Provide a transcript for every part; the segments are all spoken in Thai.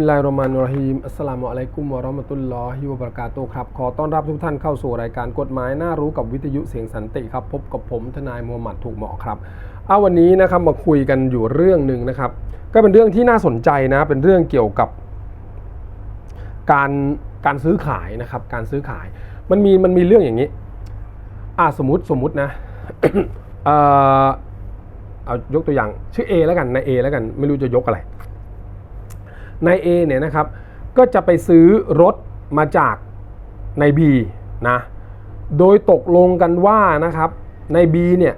มิลลาฮิรมานิรฮีมอัสลามุอะลัยกุมวะราะห์มะตุลลอฮิวะบะเราะกาตุครับ ขอต้อนรับทุกท่านเข้าสู่รายการกฎหมายน่ารู้กับวิทยุเสียงสันติครับ พบกับผมทนายมูฮัมหมัดถูกเหมาะครับเอาวันนี้นะครับมาคุยกันอยู่เรื่องหนึ่งนะครับ ก็เป็นเรื่องที่น่าสนใจนะ เป็นเรื่องเกี่ยวกับ การการซื้อขายนะครับ การซื้อขาย มันมีมันมีเรื่องอย่างนี้ อ่าสมมติสมมตินะเอ่อเอายกตัวอย่างชื่อ A แล้วกันนาย A แล้วกัน ไม่รู้จะยกอะไร นาย A เนี่ยนะครับก็จะไปซื้อรถมาจากนาย B นะโดยตกลงกันว่านะครับนาย B เนี่ย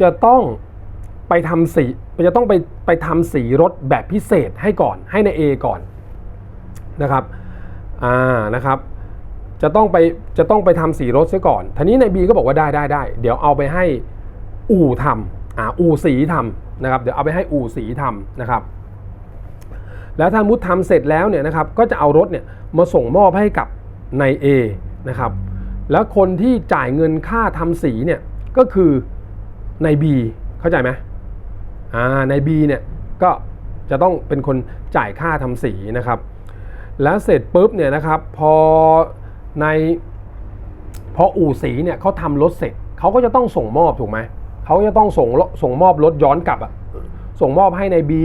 จะต้องไปทำสีจะต้องไปไปทำสีรถแบบพิเศษให้ก่อนให้นาย A ก่อนนะครับอ่านะครับจะต้องไปจะต้องไปทำสีรถซะก่อนทีนี้นายบีก็บอกว่าได้ได้ได้ เดี๋ยวเอาไปให้อู่ทำอ่าอู่สีทำนะครับ เดี๋ยวเอาไปให้อู่สีทำนะครับ แล้วถ้ามุดทำเสร็จแล้วเนี่ยนะครับก็จะเอารถเนี่ยมาส่งมอบให้กับนาย A นะครับแล้วคนที่จ่ายเงินค่าทำสีเนี่ยก็คือนาย B เข้าใจไหมอ่านาย B เนี่ยก็จะต้องเป็นคนจ่ายค่าทำสีนะครับ แล้วเสร็จปุ๊บเนี่ยนะครับพอในพออู่สีเนี่ยเขาทำรถเสร็จเขาก็จะต้องส่งมอบถูกไหมเขาจะต้องส่งส่งมอบรถย้อนกลับอะส่งมอบให้ในายบี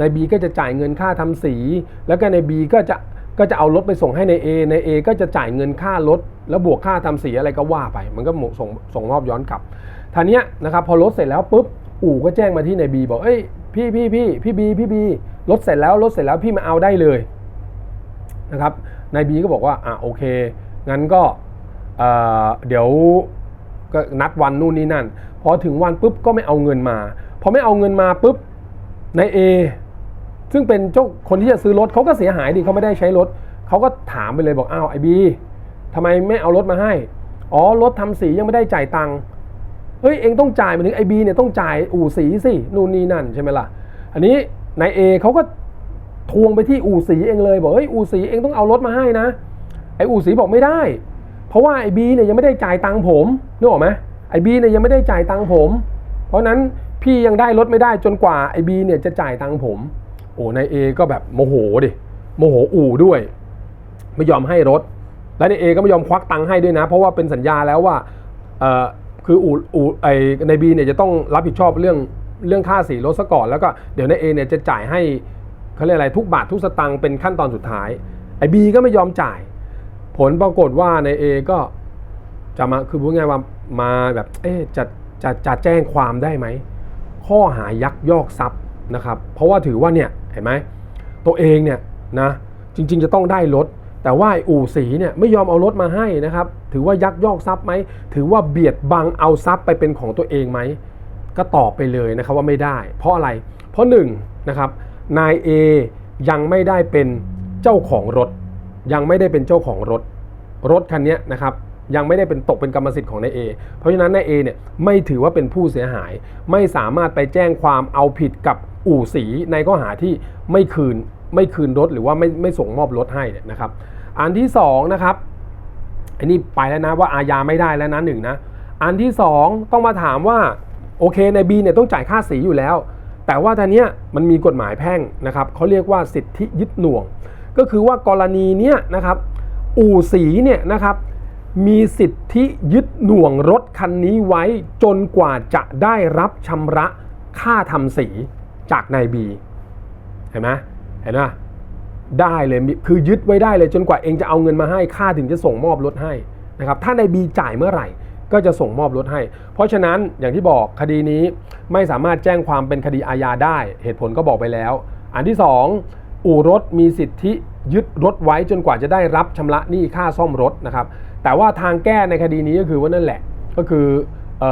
นายบีก็จะจ่ายเงินค่าทำสี แล้วก็ในายบีก็จะก็จะเอารถไปส่งให้ในเอในเอก็จะจ่ายเงินค่ารถ แล้วบวกค่าทำสีอะไรก็ว่าไป มันก็ส่งส่งมอบย้อนกลับทีเนี้ยนะครับพอรถเสร็จแล้วปุ๊บอู่ก็แจ้งมาที่ในายบีบอกเอ้ยพี่พี่พี่พี่บีพี่บีรถเสร็จแล้วรถเสร็จแล้วพี่มาเอาได้เลยนะครับนายบีก็บอกว่าอะโอเค งั้นก็เอ่อเดี๋ยวก็นัดวันนู่นนี่นั่น พอถึงวันปุ๊บก็ไม่เอาเงินมา พอไม่เอาเงินมาปุ๊บนายเอ ซึ่งเป็นเจ้าคนที่จะซื้อรถเขาก็เสียหายดิเขาไม่ได้ใช้รถเขาก็ถามไปเลยบอกอ้าวไอบีทำไมไม่เอารถมาให้ อ๋อรถทำสียังไม่ได้จ่ายตังค์เฮ้ยเองต้องจ่ายมาถึงไอบีเนี่ยต้องจ่ายอู่สีสินู่นนี่นั่นใช่ไหมล่ะ อันนี้นายเอเขาก็ทวงไปที่อู่สีเองเลยบอกเฮ้ยอู่สีเองต้องเอารถมาให้นะ ไออู่สีบอกไม่ได้ เพราะว่าไอบีเนี่ยยังไม่ได้จ่ายตังค์ผมนึกออกไหมไอบีเนี่ยยังไม่ได้จ่ายตังค์ผม เพราะนั้นพี่ยังได้รถไม่ได้จนกว่าไอบีเนี่ยจะจ่ายตังค์ผม โอ้นายเอก็แบบโมโหดิโมโหอู่ด้วย ไม่ยอมให้รถ และนายเอก็ไม่ยอมควักตังค์ให้ด้วยนะ เพราะว่าเป็นสัญญาแล้วว่าเออคืออู่อู่ไอในบีเนี่ยจะต้องรับผิดชอบเรื่องเรื่องค่าสีรถซะก่อนแล้วก็เดี๋ยวนายเอเนี่ยจะจ่ายให้เขาเรียกอะไรทุกบาททุกสตังค์เป็นขั้นตอนสุดท้ายไอ้บีก็ไม่ยอมจ่าย ผลปรากฏว่าในเอก็จะมาคือพูดง่ายว่ามาแบบเอ๊จะจะจะแจ้งความได้ไหมข้อหายักยอกทรัพย์นะครับ เพราะว่าถือว่าเนี่ย เห็นไหมตัวเองเนี่ยนะจริง ๆ จะต้องได้รถ แต่ว่าอู่สีเนี่ยไม่ยอมเอารถมาให้นะครับ ถือว่ายักยอกทรัพย์ไหมถือว่าเบียดบังเอาทรัพย์ไปเป็นของตัวเองไหมก็ตอบไปเลยนะครับว่าไม่ได้ เพราะอะไร เพราะหนึ่งนะครับนาย A ยังไม่ได้เป็นเจ้าของรถ ยังไม่ได้เป็นเจ้าของรถ รถคันนี้นะครับยังไม่ได้เป็นตกเป็นกรรมสิทธิ์ของนาย A เพราะฉะนั้นนาย A เนี่ยไม่ถือว่าเป็นผู้เสียหาย ไม่สามารถไปแจ้งความเอาผิดกับ อู่สีในข้อหาที่ไม่คืนไม่คืนรถหรือว่าไม่ไม่ส่งมอบรถให้เนี่ยนะครับ อันที่สองนะครับอันนี้ไปแล้วนะว่าอาญาไม่ได้แล้วนะหนึ่งนะอันที่สองต้องมาถามว่าโอเคในบีเนี่ยต้องจ่ายค่าสีอยู่แล้ว แต่ว่าตอนเนี้ยมันมีกฎหมายแพ่งนะครับเขาเรียกว่าสิทธิยึดหน่วง ก็คือว่ากรณีเนี้ยนะครับอู่สีเนี่ยนะครับมีสิทธิยึดหน่วงรถคันนี้ไว้จนกว่าจะได้รับชำระค่าทำสี จากนายบีเห็นไหมเห็นไหมได้เลยคือยึดไว้ได้เลยจนกว่าเองจะเอาเงินมาให้ค่าถึงจะส่งมอบรถให้นะครับถ้าในบีจ่ายเมื่อไหร่ก็จะส่งมอบรถให้ เพราะฉะนั้นอย่างที่บอกคดีนี้ไม่สามารถแจ้งความเป็นคดีอาญาได้ เหตุผลก็บอกไปแล้ว อันที่ 2 อู่รถมีสิทธิยึดรถไว้จนกว่าจะได้รับชำระหนี้ค่าซ่อมรถนะครับ แต่ว่าทางแก้ในคดีนี้ก็คือว่านั่นแหละ ก็คืออ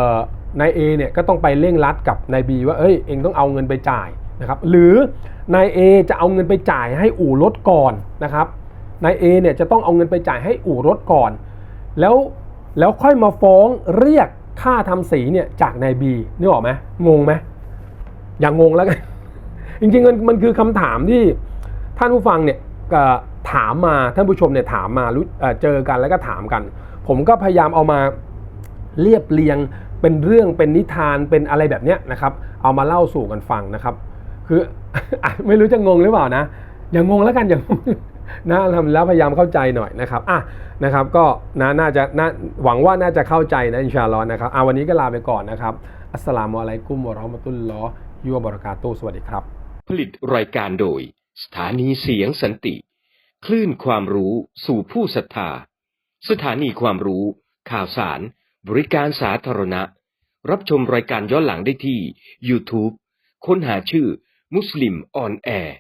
นายเอเนี่ยก็ต้องไปเร่งรัดกับนายบีว่าเอ้ยเองต้องเอาเงินไปจ่ายนะครับหรือนายเอจะเอาเงินไปจ่ายให้อู่รถก่อนนะครับนายเอเนี่ยจะต้องเอาเงินไปจ่ายให้อู่รถก่อน แล้วแล้วค่อยมาฟ้องเรียกค่าทำสีเนี่ยจากนายบีนึกออกไหมงงไหมอย่างงงแล้วกันจริงๆมันมันคือคำถามที่ท่านผู้ฟังเนี่ยถามมาท่านผู้ชมเนี่ยถามมารู้เจอกันแล้วก็ถามกัน ผมก็พยายามเอามาเรียบเรียงเป็นเรื่องเป็นนิทานเป็นอะไรแบบเนี้ยนะครับ เอามาเล่าสู่กันฟังนะครับ คือไม่รู้จะงงหรือเปล่านะ อย่างงงแล้วกันอย่างนะทำแล้วพยายามเข้าใจหน่อยนะครับอะนะครับ ก็นะน่าจะน่าหวังว่าน่าจะเข้าใจนะอินชาลอฮ์นะครับอะวันนี้ก็ลาไปก่อนนะครับ อัสสลามุอะลัยกุมวะราะห์มะตุลลอฮ์ฮิวบรากาตุสวัสดีครับ ผลิตรายการโดย สถานีเสียงสันติ คลื่นความรู้สู่ผู้ศรัทธา สถานีความรู้ ข่าวสาร บริการสาธารณะ รับชมรายการย้อนหลังได้ที่ YouTube ค้นหาชื่อมุสลิมออนแอร์